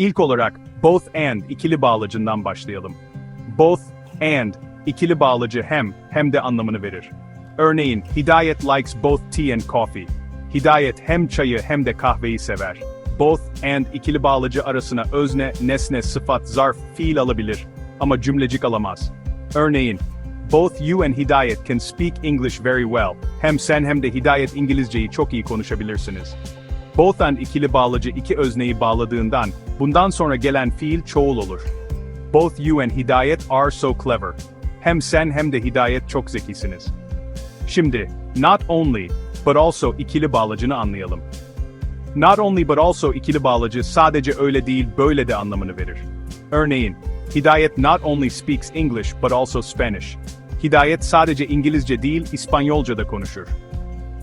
İlk olarak both and ikili bağlacından başlayalım. Both and ikili bağlacı hem hem de anlamını verir. Örneğin Hidayet likes both tea and coffee. Hidayet hem çayı hem de kahveyi sever. Both and ikili bağlacı arasına özne, nesne, sıfat, zarf, fiil alabilir ama cümlecik alamaz. Örneğin Both you and Hidayet can speak English very well. Hem sen hem de Hidayet İngilizceyi çok iyi konuşabilirsiniz. Both and ikili bağlacı iki özneyi bağladığından, bundan sonra gelen fiil çoğul olur. Both you and Hidayet are so clever. Hem sen hem de Hidayet çok zekisiniz. Şimdi, not only, but also ikili bağlacını anlayalım. Not only but also ikili bağlacı sadece öyle değil böyle de anlamını verir. Örneğin, Hidayet not only speaks English but also Spanish. Hidayet sadece İngilizce değil İspanyolca da konuşur.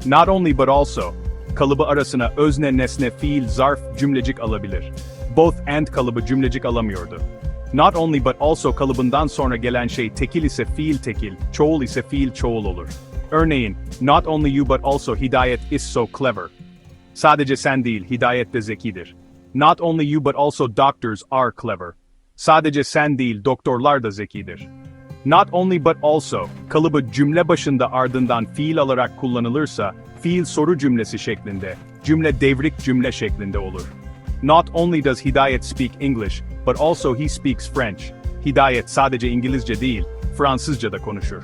Not only but also, kalıbı arasına özne, nesne, fiil, zarf, cümlecik alabilir. Both and kalıbı cümlecik alamıyordu. Not only but also kalıbından sonra gelen şey tekil ise fiil tekil, çoğul ise fiil çoğul olur. Örneğin, not only you but also Hidayet is so clever. Sadece sen değil, Hidayet de zekidir. Not only you but also doctors are clever. Sadece sen değil, doktorlar da zekidir. Not only but also, kalıbı cümle başında ardından fiil alarak kullanılırsa, fiil soru cümlesi şeklinde, cümle devrik cümle şeklinde olur. Not only does Hidayet speak English, but also he speaks French. Hidayet sadece İngilizce değil, Fransızca da konuşur.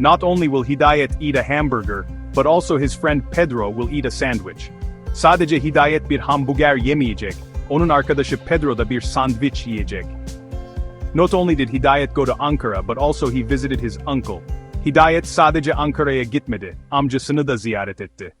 Not only will Hidayet eat a hamburger, but also his friend Pedro will eat a sandwich. Sadece Hidayet bir hamburger yemeyecek, onun arkadaşı Pedro da bir sandviç yiyecek. Not only did Hidayet go to Ankara but also he visited his uncle. Hidayet sadece Ankara'ya gitmedi, amcasını da ziyaret etti.